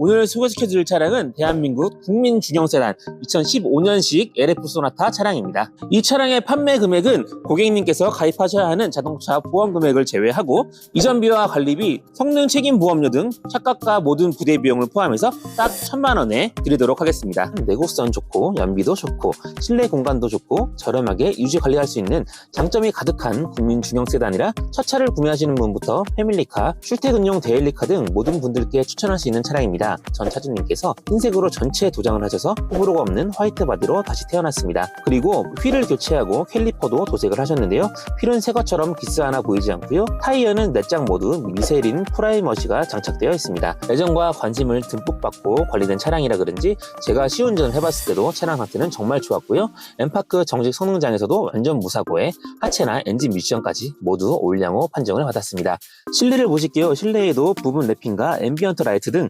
오늘 소개시켜드릴 차량은 대한민국 국민 중형 세단 2015년식 LF 소나타 차량입니다. 이 차량의 판매 금액은 고객님께서 가입하셔야 하는 자동차 보험 금액을 제외하고 이전비와 관리비, 성능 책임 보험료 등 착각과 모든 부대 비용을 포함해서 딱 천만 원에 드리도록 하겠습니다. 내구성 좋고 연비도 좋고 실내 공간도 좋고 저렴하게 유지 관리할 수 있는 장점이 가득한 국민 중형 세단이라 첫 차를 구매하시는 분부터 패밀리카, 출퇴근용 데일리카 등 모든 분들께 추천할 수 있는 차량입니다. 전 차주님께서 흰색으로 전체 도장을 하셔서 호불호가 없는 화이트 바디로 다시 태어났습니다. 그리고 휠을 교체하고 캘리퍼도 도색을 하셨는데요. 휠은 새 것처럼 기스 하나 보이지 않고요. 타이어는 내장 모두 미쉐린 프라이머시가 장착되어 있습니다. 애정과 관심을 듬뿍 받고 관리된 차량이라 그런지 제가 시운전 해봤을 때도 차량 상태는 정말 좋았고요. 엠파크 정식 성능장에서도 완전 무사고에 하체나 엔진 미션까지 모두 올량호 판정을 받았습니다. 실내를 보실게요. 실내에도 부분 랩핑과 앰비언트 라이트 등